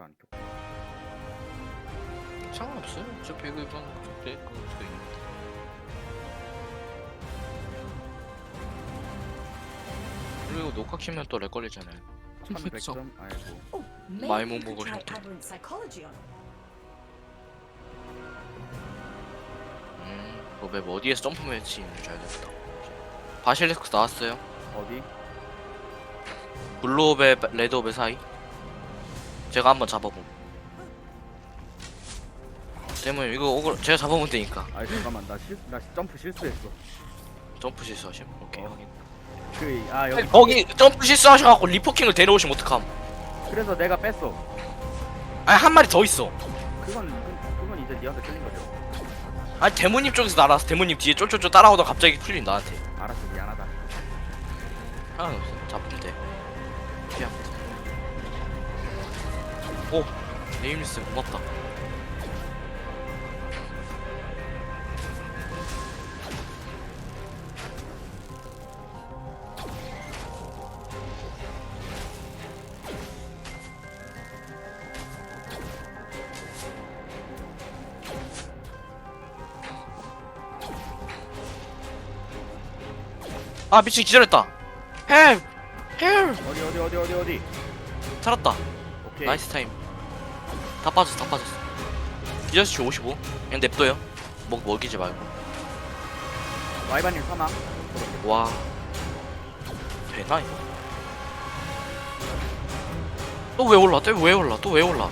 켜라 안 켜. 상관없어요. 저 배그 이번 그때 있는데. 그리고 녹화 키면 또 렉 걸리잖아요. 1100점 아이고. Oh, maybe My you mom could will try have to- aberrant psychology on him. 음, 그맵 어디에서 점프 매치 있는 줄 알겠다. 바실리스크 나왔어요. 어디? 블루업의 레드업의 사이. 제가 한번 잡아봄. 때문에 이거 오글 제가 잡아보면 되니까 아 잠깐만 나 실, 나 점프 실수했어. 점프 실수하심. 오케이 어. 확인. 그 아 여기 거기 점프 실수하셔갖고 리포킹을 데려오시면 어떡함? 그래서 내가 뺐어. 아니 한 마리 더 있어. 그건 그- 그건 이제 니한테 틀린 거죠. 아니 대모님 쪽에서 날아서 대모님 뒤에 쫄쫄쫄 따라오다 갑자기 풀린 나한테. 알았어 미안하다. 하나 없어. 오 네임리스 고맙다. 아 미친 기절했다. 헬! 헬! 어디 어디 어디 어디 어디. 살았다. 오케이. 나이스 타임. 다 빠졌어, 다 빠졌어. 기저씨 55. 그냥 냅둬요. 먹 먹이지 말고. 와이바님 사망. 와. 되나 이거? 또 왜 올라? 또 왜 올라? 또 왜 올라?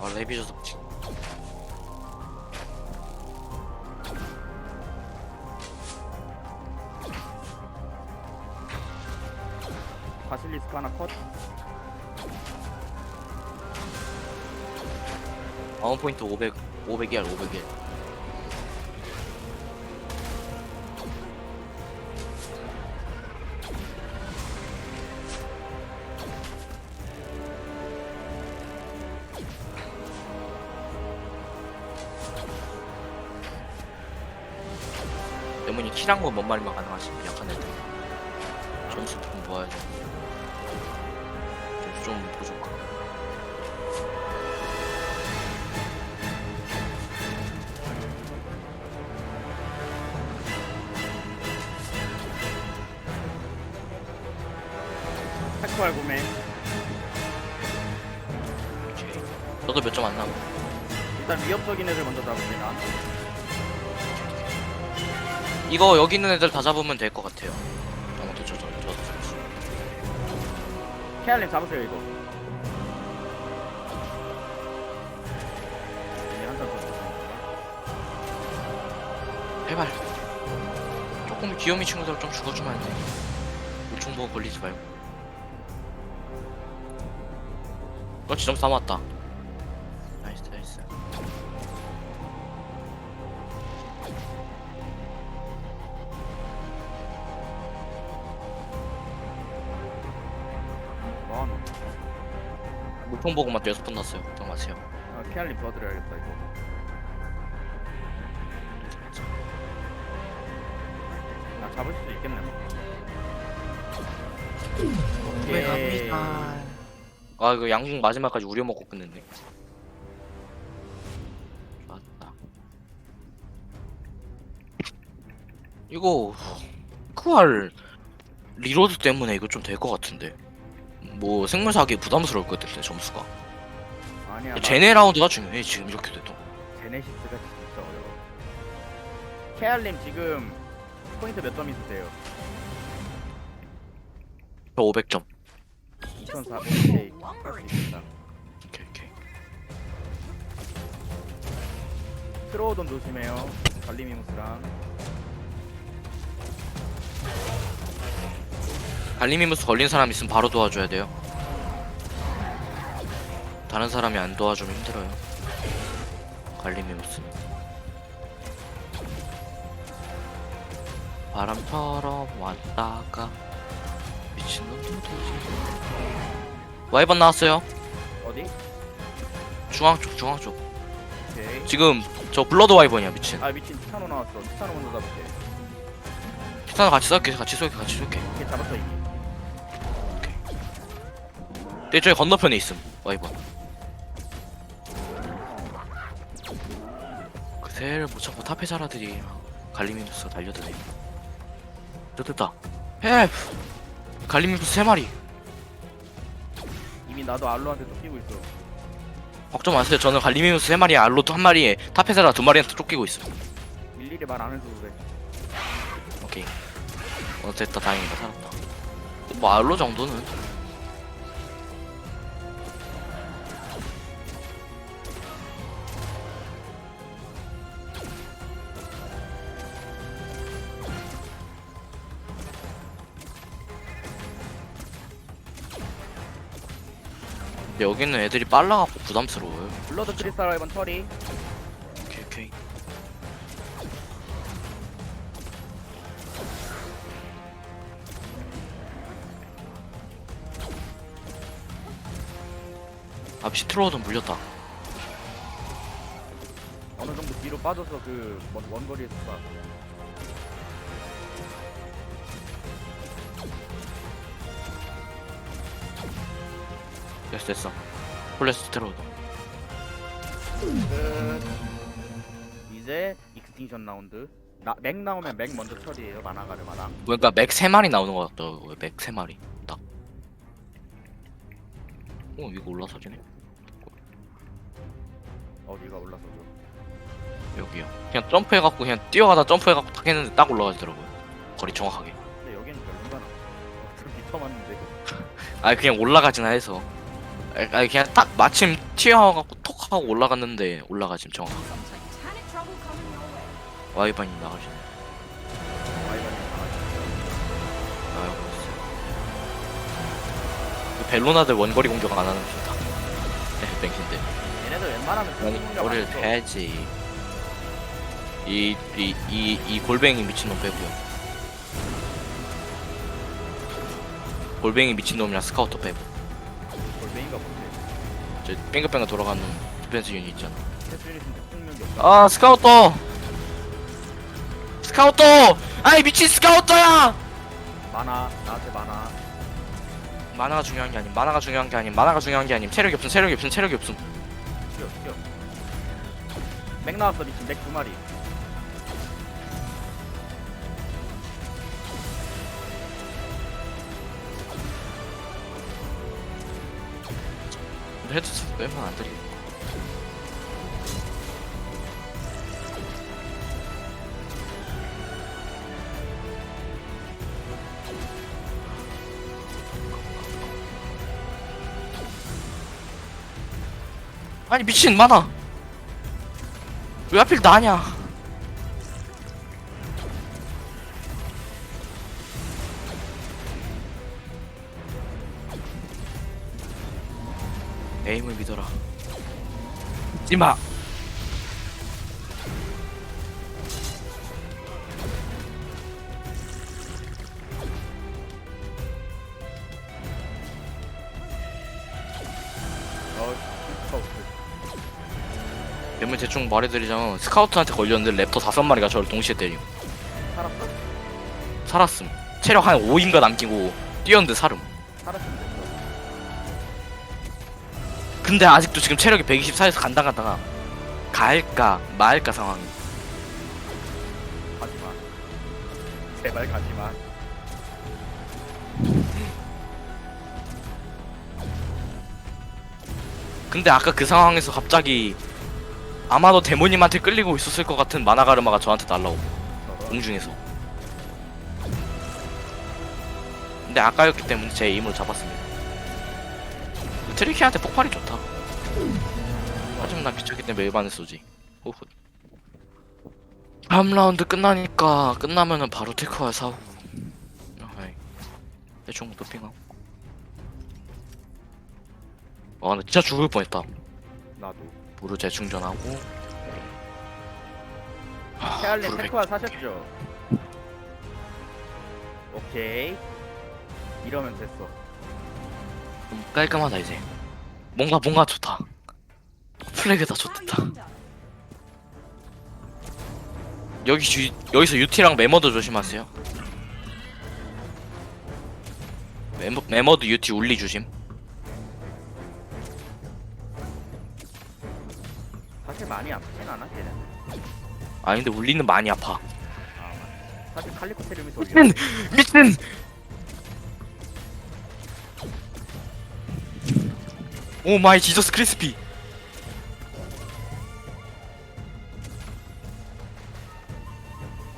아 바실리스 마운 포인트 500 500이야 500일. 때문에 킬한 거뭔 말이면 가능하시 약한 애들. 점수 좀 모아야지 택포알 구매. 오케이 너도 몇 점 안 남아 일단 위협적인 애들 먼저 잡을게나. 이거 여기 있는 애들 다 잡으면 될 것 같아요 아무튼 저, 저, 저도 잡았어 케알님 잡으세요 이거. 네, 한잔 더. 해발 조금 귀요미 친구들 좀 죽어주면 안 돼? 요충 보고 걸리지 말고 지 점수 다 모았다 나이스 나이스 뭐하노? 물총 보고만 또 여섯 번 났어요 걱정 마세요 아, 케알님 도와드려야겠다 이거. 아 잡을 수 있겠네. 뭐. 오케이. 아 이거 양궁 마지막까지 우려 먹고 끝냈네 좋았다 이거 크알 리로드 때문에 이거 좀 될 것 같은데 뭐 생물 사기 부담스러울 것 같은데 점수가 아니야. 나 제네 라운드가 중요해 지금 이렇게 돼도 제네시스가 진짜 어려워. 케알님 지금 포인트 몇 점 있으세요? 저 500점 2004 오케이 할수 있겠다. 오케이 오케이. 트로우돈 조심해요. 갈리미무스랑. 갈리미무스 걸린 사람 있으면 바로 도와줘야 돼요. 다른 사람이 안 도와주면 힘들어요. 갈리미무스. 바람 처럼 왔다가 와이번 나왔어요. 어디? 중앙 쪽 중앙 쪽. 오케이. 지금 저 블러드 와이번이야 미친. 아 미친. 티타노 나왔어. 티타노 먼저 잡을게. 티타노 같이 쏠게 같이 쏠게 같이 쏠게. 오케이 잡았어 이미. 내 저기 건너편에 있음 와이번. 그새를 못 잡고 탑해자라들이 갈리미누스가 달려드네. 저 됐다. 헬 갈리미누스 세 마리. 이미 나도 알로한테 쫓기고 있어. 걱정 마세요. 저는 갈리미누스 세 마리에 알로트 한 마리에 탑해자라 두 마리한테 쫓기고 있어 일일이 말 안 해도 돼. 오케이. 어 됐다 다행이다. 살았다. 뭐 알로 정도는 근데 여기는 애들이 빨라갖고 부담스러워요 블러드 크리스탈 와이번 처리. 오케이 오케이 아 시트로든 물렸다 어느 정도 뒤로 빠져서 그 원, 원거리에서 쏴. 됐어 됐어 시트로든 끝. 이제 익스팅션 라운드. 나, 맥 나오면 맥 먼저 처리해요. 만화가를 마당. 그러니까 맥 3마리 나오는 것 같다 맥 3마리 딱 어, 이거 올라서지네 어디가 올라서죠. 여기요 그냥 점프해갖고 그냥 뛰어가다 점프해갖고 탁 했는데 딱 올라가더라고요 거리 정확하게 근데 여기는 별론가 나. 좀 미쳐맞는데. 아니 그냥 올라가지나 해서 아니 그냥 딱 마침 튀어갖고 톡 하고 올라갔는데 올라가지 coming your way. 와이번이 나가시네. 아이고 있어 그 벨로나들 원거리 공격 안 하는 좋다 네 뱅신데 얘네들 웬만하면 아니 공격 안 머리를 써. 패지 이 이 이 이 골뱅이 미친놈 빼고요 골뱅이 미친놈이랑 스카우터 빼고 가 뭔데? 저 뺑글뺑글 돌아가는 디펜스 유닛 있잖아 테스리스인데 폭력이 없다. 아 스카우터 스카우터 아이 미친 스카우터야 많아. 나한테 많아. 만화가 중요한 게 아님 만화가 중요한 게 아님 만화가 중요한 게 아님 체력이 없음 체력이 없음 체력이 없음 튀어 튀어. 맥 나왔어 미친 맥 두 마리. 근데 헤드셋 빼면 안 들리고 아니 미친 만화 왜 하필 나냐 에임을 믿어라 어 스카우트. 몇몇 대충 말해드리자면 스카우트한테 걸렸는데 랩터 다섯 마리가 저를 동시에 때리고 살았다. 살았음 체력 한 5인가 남기고 뛰었는데 살음 근데 아직도 지금 체력이 124에서 간당간당하 갈까 말까 상황이 가지마. 제발 가지마. 근데 아까 그 상황에서 갑자기 아마도 데모님한테 끌리고 있었을 것 같은 마나가르마가 저한테 날라오고. 공중에서 근데 아까였기 때문에 제 힘으로 잡았습니다 트리키한테 폭발이 좋다 하지만 난 귀찮기 때문에 일반을 쏘지 호호 3라운드 끝나니까 끝나면은 바로 테크와 사고 아이 대충 도핑하고 아 근데 진짜 죽을 뻔했다 나도. 무료 재충전하고 하, 케알린 불을 테크와 사셨죠? 오케이. 이러면 됐어. 좀 깔끔하다 이제 뭔가 뭔가 좋다 플래그다 좋다? 여기 주, 여기서 유티랑 메머드 조심하세요. 메머, 메머드 유티 울리 조심. 사실 많이 아프진 않아 걔는 아 근데 울리는 많이 아파. 아 사실 칼리코 테림이 더 미친! 미친! 오 마이 지저스 크리스피.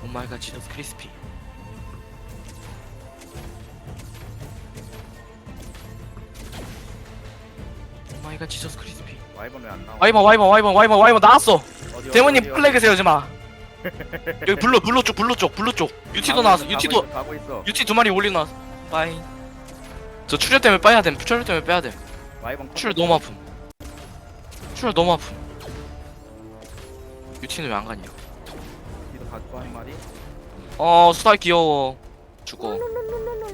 오 마이 갓 지저스 크리스피. 오 마이 갓 지저스 크리스피. 와이번 왜안 나와 와이번 와이번 와이번 와이번 와이번 나왔어. 어디, 어디, 데모님 어디, 어디? 플래그 세우지 마. 여기 블루 블루 쪽 블루 쪽 블루 쪽. 유티도 가고 나왔어. 있어, 유티도 가고 있어, 가고 있어 유티 두 마리 올리 나왔어. 빠이. 저 출혈 때문에 빼야 됨. 출혈 때문에 빼야 됨. 와이번 컷 출혈 너무 아픔. 출혈 너무 아픔. 유티는 왜 안 갔냐? 뒤도 갖고 한 마리 어 수달 귀여워. 죽어.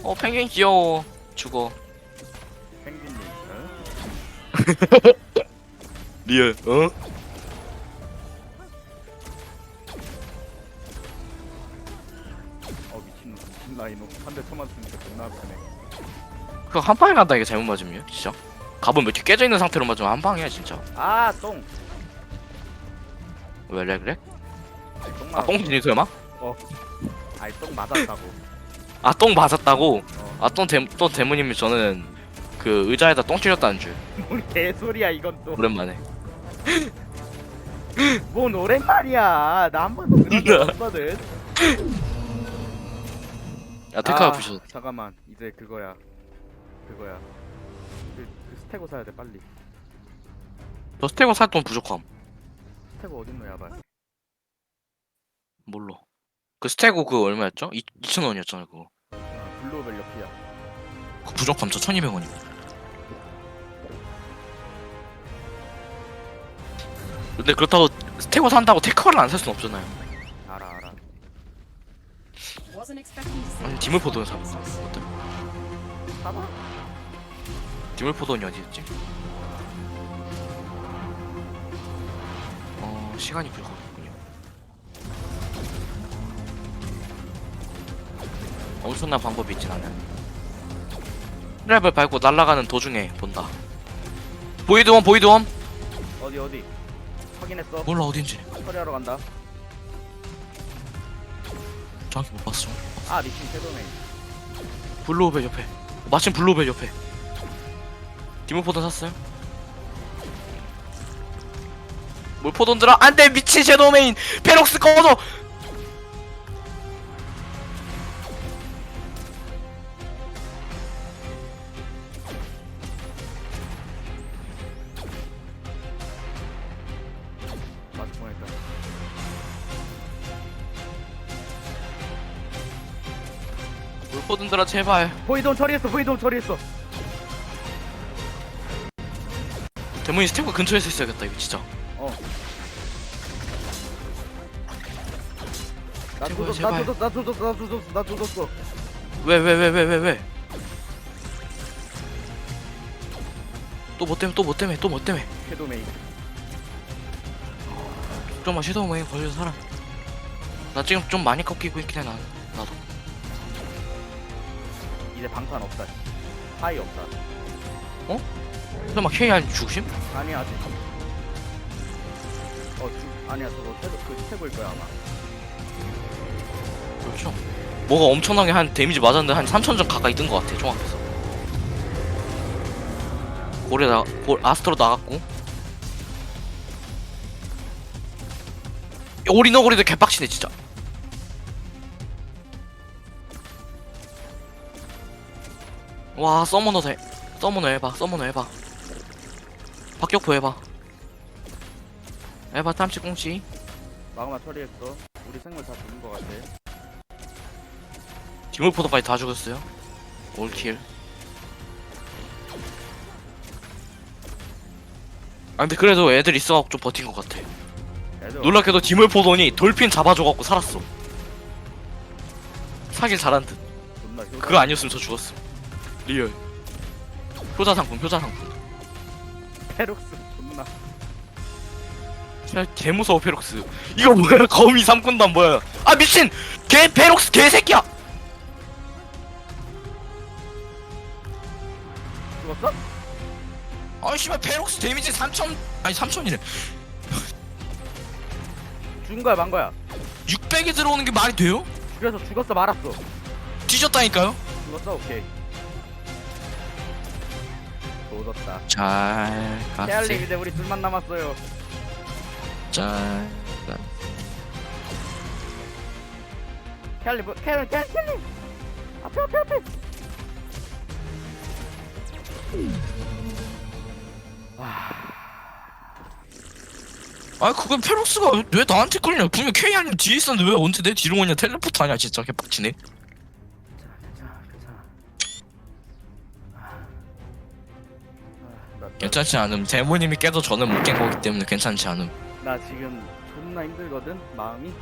어 펭귄 귀여워. 죽어. 펭귄님 응? 리얼. 어? 어 미친 미친 라이노 한대 쳐맞으니까 존나 아프네 그거 한 방에 간다 이게 잘못 맞으면 진짜. 갑은 몇개 깨져 있는 상태로 맞으면 한 방이야 진짜. 아 똥 왜 그래 그래? 아니 똥아 맞았어 뽕진이 설마? 아니 똥 맞았다고 아 똥 맞았다고? 어. 아똥또 대모님이 저는 그 의자에다 똥 찔렸다는 줄 뭔 개소리야 이건 또 오랜만에. 뭔 오랜만이야 나 한 번도 그런 적 없거든 야 테크가 아, 부셔. 잠깐만 이제 그거야 그거야 스테고 사야 돼 빨리 저 스테고 살 돈 부족함. 스테고 어딨노 야발 뭘로? 그 스테고 그거 얼마였죠? 2 2천 원이었잖아 그거. 어, 블루벨 옆이야 그 부족함 저 1,200원이. 근데 그렇다고 스테고 산다고 테크를 안 살 순 없잖아요. 알아 알아 아니 you. 디물포도는 사. 어때? 사봐 디물포도는 어디였지? 어 시간이 부족하군요. 엄청난 방법이 있진 않아요. 트랩을 밟고 날아가는 도중에 본다. 보이드원 보이드원 어디 어디 확인했어 몰라 어딘지 처리하러 간다 정확히 못 봤어. 아 미친 섀도메이 블루오벨 옆에 마침 블루오벨 옆에 디모포돈 샀어요? 물포돈 들어 안돼 미친 섀도우 메인. 페록스 꺼줘 들어 제발. 보이돔 처리했어 보이돔 처리했어 데몬이 스태프 근처에서 있어야겠다 이거 진짜. 나 제발, 조졌어 나 제발. 조졌어 나 조졌어 나 조졌어 나 조졌어. 왜 왜 왜 왜 왜왜또 뭐 때문에 또 뭐 때문에 또 뭐 때문에? 섀도메이 좀만 섀도우메인 걸려서 살아. 나 지금 좀 많이 꺾이고 있긴 해난 나도. 이제 방판 없다. 하이 없다 설마 KR 죽으심? 아니야 아직 어 주, 아니야 저거 섀도 그 스테고일 거야 아마 그렇죠. 뭐가 엄청나게 한 데미지 맞았는데 한 3천 점 가까이 뜬 것 같아 종합해서. 골에 나, 골 아스트로 나갔고. 야, 오리너구리도 개빡치네 진짜. 와 서머너 돼. 서머너 해봐. 서머너 해봐. 박격포 해봐. 해봐 탐치 꽁치. 마그마 처리했어 우리 생물 다 죽은 거 같아 디물포도까지 다 죽었어요. 올킬. 아 근데 그래도 애들 있어갖고 좀 버틴 것 같아. 애들 놀랍게도 디물포도니 돌핀 잡아줘갖고 살았어. 사길 잘한 듯. 존나 그거 아니었으면 저 죽었어. 리얼. 효자 상품, 효자 상품. 페록스 존나. 진짜 개 무서워 페록스. 이거 뭐야? 거미 삼군단 뭐야? 아 미친! 개 페록스 개새끼야! 죽었어? 아이 씨발 페록스 데미지 3000 아니 3000이래. 죽은 거야 만 거야? 600이 들어오는 게 말이 돼요? 그래서 죽었어 말았어. 뒤졌다니까요? 죽었어 오케이 도졌다. 잘 케알리 갔지 이제 우리 둘만 남았어요. 잘 케알리 뭐 케알리 케알리 케알리! 앞에 앞에 앞에! 아 그건 페록스가 왜- 왜 나한테 끌냐? 분명 케이아님 뒤에 있었는데 왜 언제 내 뒤로 오냐? 텔레포트 하냐 진짜. 개빡치네 괜찮지 않음. 대모님이 깨도 저는 못 깬 거기 때문에 괜찮지 않음. 나 지금 존나 힘들거든 마음이.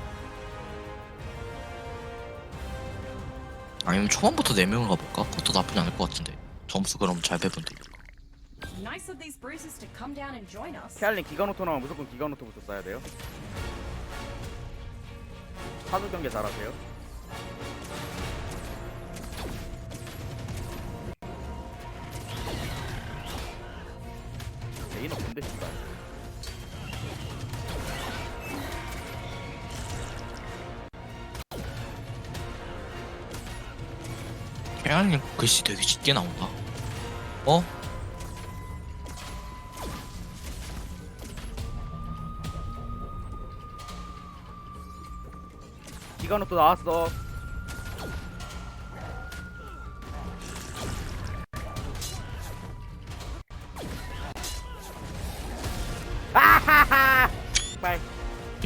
아니면 초반부터 4명을 가볼까? 그것도 나쁘지 않을 것 같은데. 점수 그럼 잘 배분돼. Nice of these bruises to come down and join us. 케알린 기가노토 나오면 무조건 기가노토부터 써야 돼요. 사주 경계 잘하세요 뭔데 씨발 케이아님 글씨 되게 짙게 나온다. 어? 기가노토 나왔어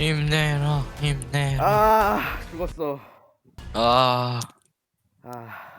힘내라 힘내라. 아 죽었어. 아. 아